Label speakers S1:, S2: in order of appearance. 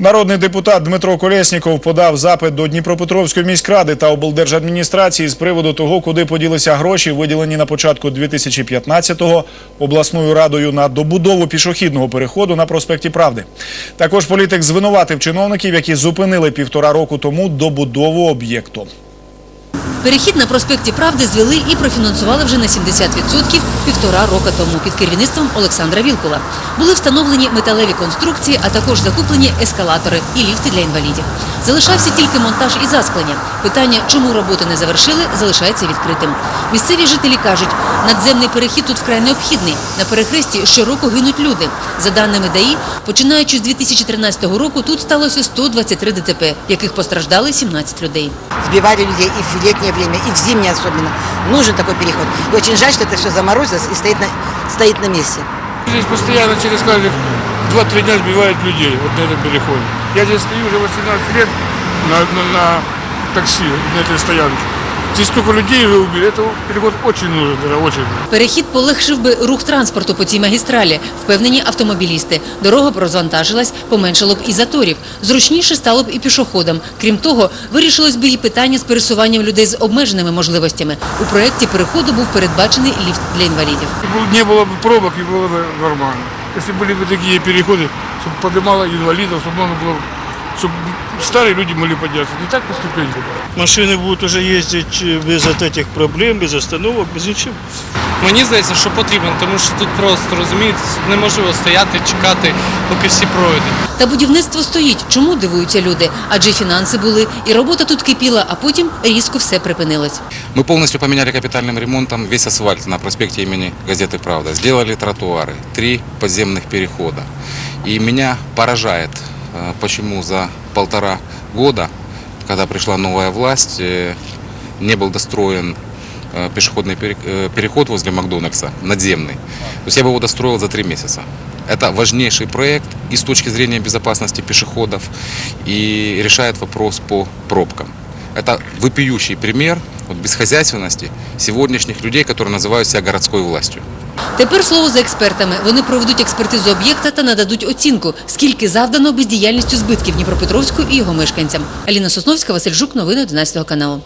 S1: Народний депутат Дмитро Колєсніков подав запит до Дніпропетровської міськради та облдержадміністрації з приводу того, куди поділися гроші, виділені на початку 2015-го обласною радою на добудову пішохідного переходу на проспекті Правди. Також політик звинуватив чиновників, які зупинили півтора року тому добудову об'єкту.
S2: Перехід на проспекті Правди звели і профінансували вже на 70% півтора року тому під керівництвом Олександра Вілкула. Були встановлені металеві конструкції, а також закуплені ескалатори і ліфти для інвалідів. Залишався тільки монтаж і засклення. Питання, чому роботи не завершили, залишається відкритим. Місцеві жителі кажуть, надземний перехід тут вкрай необхідний. На перехресті щороку гинуть люди. За даними ДАІ, починаючи з 2013 року, тут сталося 123 ДТП, в яких постраждали 17 людей.
S3: сбивали людей и в летнее время, и в зимнее особенно. Нужен такой переход. И очень жаль, что это все заморозилось и стоит на, стоит на месте.
S4: Здесь постоянно через каждых 2-3 дня сбивают людей вот на этом переходе. Я здесь стою уже 18 лет на, на, на такси, на этой стоянке. Здесь столько людей уже убили, это переход очень нужен, да, очень.
S2: Перехід полегшив би рух транспорту по цій магістралі, впевнені автомобілісти. Дорога розвантажилась, поменшало б і заторів. Зручніше стало б і пішоходам. Крім того, вирішилось би і питання з пересуванням людей з обмеженими можливостями. У проєкті переходу був передбачений ліфт для інвалідів.
S4: И был- не было бы пробок, и было бы нормально. Если были бы такие переходы, чтобы поднимало инвалидов, чтобы можно было, чтобы старые люди могли подняться. Не так по ступенькам.
S5: Машины будут уже ездить э, без от этих проблем, без остановок, без ничего.
S6: Мені здається, що потрібен, тому що тут просто розумієте, неможливо стояти, чекати, поки всі пройдуть.
S2: Та будівництво стоїть. Чому дивуються люди? Адже фінанси були, і робота тут кипіла, а потім різко все припинилось.
S7: Мы полностью поменяли капитальным ремонтом весь асфальт на проспекте имени газеты «Правда». Сделали тротуары, три подземных перехода. И меня поражает, э, почему за полтора года, когда пришла новая власть, э, не был достроен э, пешеходный пере- э, переход возле Макдональдса, надземный. То есть я бы его достроил за три месяца. Это важнейший проект и с точки зрения безопасности пешеходов, и решает вопрос по пробкам. Это вопиющий пример вот, безхозяйственности сегодняшних людей, которые называют себя городской властью.
S2: Тепер слово за експертами. Вони проведуть експертизу об'єкта та нададуть оцінку, скільки завдано бездіяльністю збитків Дніпропетровську і його мешканцям. Аліна Сосновська, Василь Жук, новини 11 каналу.